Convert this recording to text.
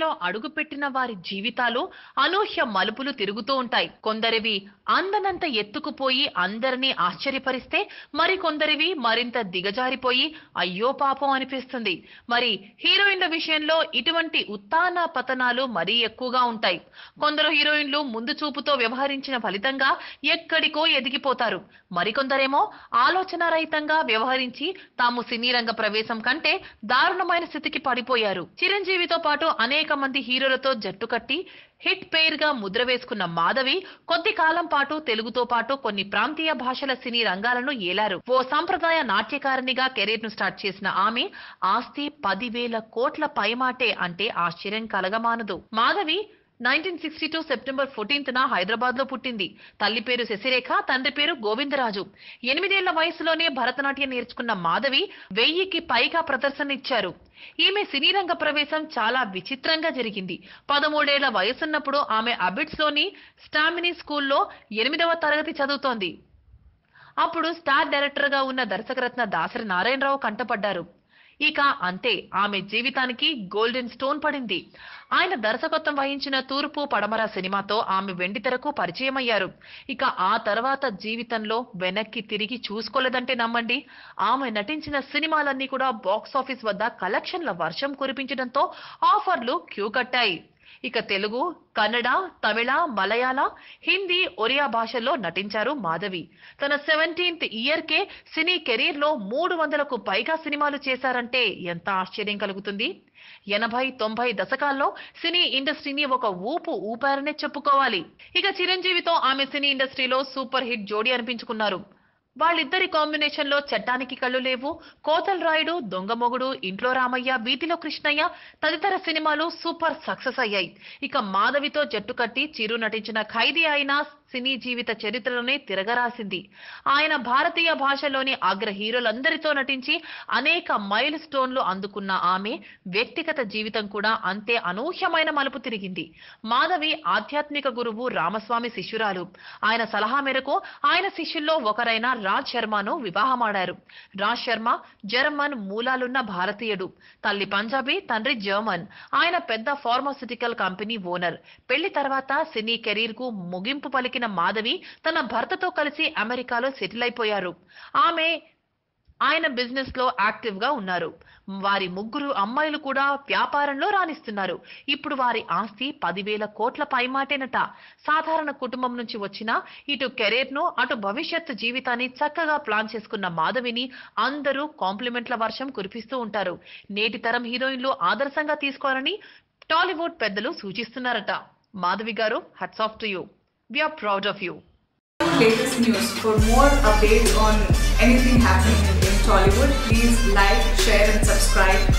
అడుగుపెట్టిన వారి జీవితాలు అనూహ్య మలుపులు తిరుగుతూ ఉంటాయి. కొందరివి అందనంత ఎత్తుకుపోయి అందరినీ ఆశ్చర్యపరిస్తే మరికొందరివి మరింత దిగజారిపోయి అయ్యో పాపం అనిపిస్తుంది. మరి హీరోయిన్ల విషయంలో ఇటువంటి ఉత్తాన పతనాలు మరీ ఎక్కువగా ఉంటాయి. కొందరు హీరోయిన్లు ముందు చూపుతో వ్యవహరించిన ఫలితంగా ఎక్కడికో ఎదిగిపోతారు. మరికొందరేమో ఆలోచన రహితంగా వ్యవహరించి తాము సినీ రంగ ప్రవేశం కంటే దారుణమైన స్థితికి పడిపోయారు. చిరంజీవితో పాటు అనేక మంది హీరోలతో జట్టు కట్టి హిట్ పేర్గా ముద్ర వేసుకున్న మాధవి కొద్ది కాలం పాటు తెలుగుతో పాటు కొన్ని ప్రాంతీయ భాషల సినీ రంగాలను ఏలారు. ఓ సాంప్రదాయ నాట్యకారిణిగా కెరీర్ను స్టార్ట్ చేసిన ఆమె ఆస్తి పదివేల కోట్ల పైమాటే అంటే ఆశ్చర్యం కలగమానదు. Madhavi nineteen sixty two September ఫోర్టీన్త్న హైదరాబాద్లో పుట్టింది. తల్లి పేరు శశిరేఖ తండ్రి పేరు గోవిందరాజు. ఎనిమిదేళ్ళ వయసులోనే భరతనాట్యం నేర్చుకున్న మాధవి వెయ్యికి పైగా ప్రదర్శన ఇచ్చారు ఈమె సినీ రంగ ప్రవేశం చాలా విచిత్రంగా జరిగింది. పదమూడేళ్ళ వయసున్నప్పుడు ఆమె అబిడ్స్లోని స్టామినీ స్కూల్లో ఎనిమిదవ తరగతి చదువుతోంది. అప్పుడు స్టార్ డైరెక్టర్గా ఉన్న దర్శకరత్న దాసరి నారాయణరావు కంటపడ్డారు. ఇక అంతే ఆమె జీవితానికి గోల్డెన్ స్టోన్ పడింది. ఆయన దర్శకత్వం వహించిన తూర్పు పడమర సినిమాతో ఆమె వెండితెరకు పరిచయమయ్యారు. ఇక ఆ తర్వాత జీవితంలో వెనక్కి తిరిగి చూసుకోలేదంటే నమ్మండి. ఆమె నటించిన సినిమాలన్నీ కూడా బాక్స్ ఆఫీస్ వద్ద కలెక్షన్ల వర్షం కురిపించడంతో ఆఫర్లు క్యూ కట్టాయి. ఇక తెలుగు కన్నడ తమిళ మలయాళ హిందీ ఒరియా భాషల్లో నటించారు మాధవి. తన సెవెంటీన్త్ ఇయర్ కే సినీ కెరీర్లో మూడు వందలకు పైగా సినిమాలు చేశారంటే ఎంత ఆశ్చర్యం కలుగుతుంది? ఎనభై తొంభై దశకాల్లో సినీ ఇండస్ట్రీని ఒక ఊపు ఊపారనే చెప్పుకోవాలి. ఇక చిరంజీవితో ఆమె సినీ ఇండస్ట్రీలో సూపర్ హిట్ జోడీ అనిపించుకున్నారు. వాళ్ళిద్దరి కాంబినేషన్లో చట్టానికి కళ్ళు లేవు. కోతల్ రాయుడు దొంగ మొగుడు ఇంట్లో రామయ్య వీధిలో కృష్ణయ్య తదితర సినిమాలు సూపర్ సక్సెస్ అయ్యాయి. ఇక మాధవితో జట్టు కట్టి చిరు నటించిన ఖైదీ అయిన సినీ జీవిత చరిత్రలోనే తిరగరాసింది. ఆయన భారతీయ భాషలోని అగ్ర హీరోలందరితో నటించి అనేక మైల్ స్టోన్లు అందుకున్న ఆమె వ్యక్తిగత జీవితం కూడా అంతే అనూహ్యమైన మలుపు తిరిగింది. మాధవి ఆధ్యాత్మిక గురువు రామస్వామి శిష్యురాలు. ఆయన సలహా మేరకు ఆయన శిష్యుల్లో ఒకరైన రాజ్ శర్మను వివాహమాడారు. రాజ్ శర్మ జర్మన్ మూలాలున్న భారతీయుడు. తల్లి పంజాబీ తండ్రి జర్మన్. ఆయన పెద్ద ఫార్మాసిటికల్ కంపెనీ ఓనర్. పెళ్ళి తర్వాత సినీ కెరీర్కు ముగింపు పలికిన మాధవి తన భర్తతో కలిసి అమెరికాలో సెటిల్ అయిపోయారు. ఆమె ఆయన బిజినెస్లో యాక్టివ్గా ఉన్నారు. వారి ముగ్గురు అమ్మాయిలు కూడా వ్యాపారంలో రాణిస్తున్నారు. ఇప్పుడు వారి ఆస్తి పదివేల కోట్ల పైమాటేనట. సాధారణ కుటుంబం నుంచి వచ్చిన ఇటు కెరీర్ను అటు భవిష్యత్తు జీవితాన్ని చక్కగా ప్లాన్ చేసుకున్న మాధవిని అందరూ కాంప్లిమెంట్ల వర్షం కురిపిస్తూ ఉంటారు. నేటి తరం హీరోయిన్లు ఆదర్శంగా తీసుకోవాలని టాలీవుడ్ పెద్దలు సూచిస్తున్నారట. మాధవి గారు hats off to you we are proud of you latest news. For more updates on anything happening in please like, share, and subscribe